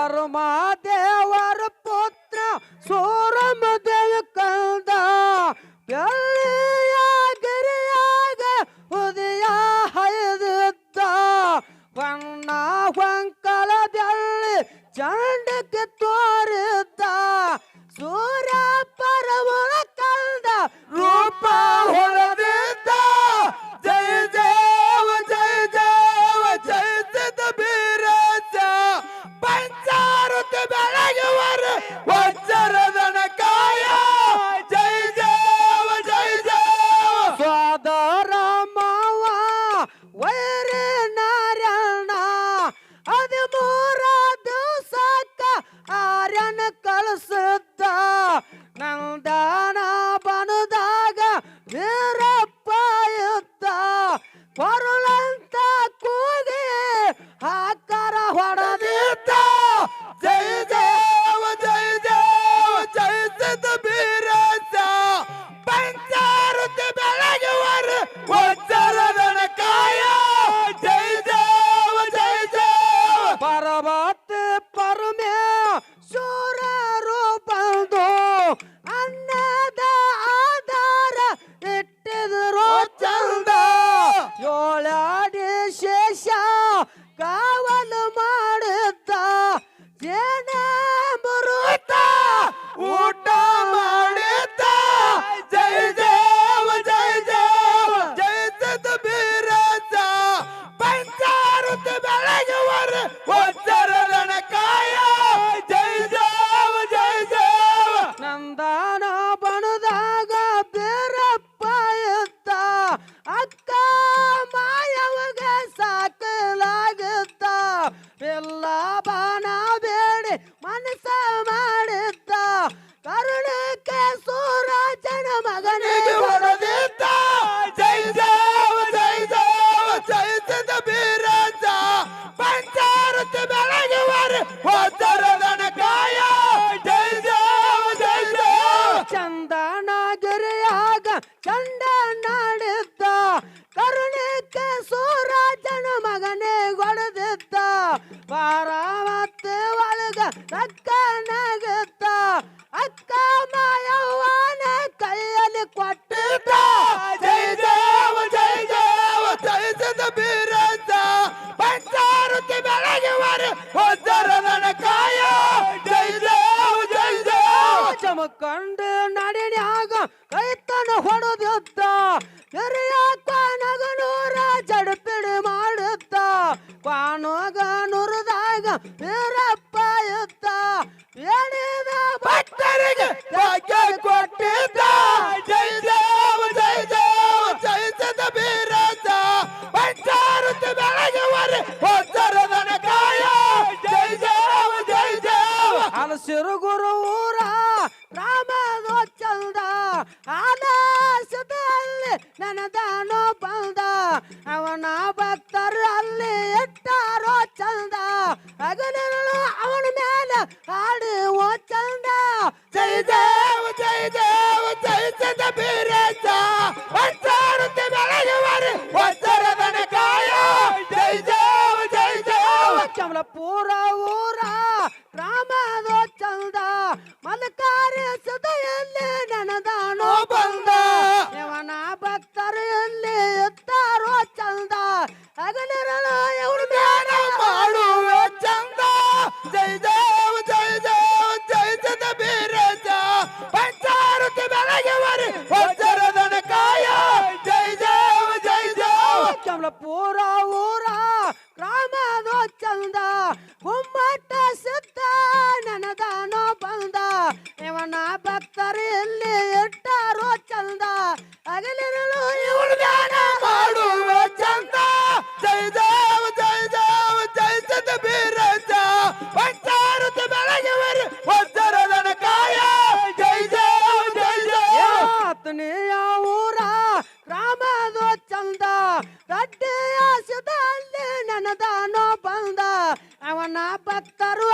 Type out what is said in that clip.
ಯಾರು ಮಾತೆ Yeah. ಮಗನ ಕಂಡು ಕಂಡ ಆಗ ಕೈತನ ಹೊಡೆದಿದ್ದ. ಎರಿಯಾಕ ನಗನೂರ ಜಡಪಿಡಿ ಮಾಡುತ್ತ ಕಾನೋಗ ನುರಿದಾಗ ವೀರಪ್ಪ ಇದ್ದ. ಏನಿದ ಭಕ್ತರಿಗೆ ಭಾಗ್ಯ ಕೊಟ್ಟಿದ್ದ. ಜೈ ದೇವ ಜೈ ದೇವ ಜೈಸದ ಬೀರಸ ಭಕ್ತಾರುತ್ತ ಬೆಳಗುವರೆ ಹೊತ್ತರದನ ಕಾಯ ಜೈ ದೇವ ಜೈ ದೇವ. ಅಲಸಿರುಗು আগুন আর பூரா ஊரா கிராமதோ ಚಂದ ಕುಮ್ಮಟ್ಟ ಸುತ್ತ ನನದಾನೋ ಬಂದ ಇವನ ಭಕ್ತರು ಇಲ್ಲಿ ಇಟ್ಟಾರೋ ಚಂದ ಅಗಲಿರಲು ಇವನು ಧ್ಯಾನ ಮಾಡುವ ಚಂದ ಜಯ ದೇವ ಜಯ ದೇವ ಜಯ ಚಂದ ಬೀರಜ ಒಟ್ಟಾರುತ್ತ ಬೆಳಗಿವರು ಒತ್ತ ಬಂದ ಅವನ ಭಕ್ತರು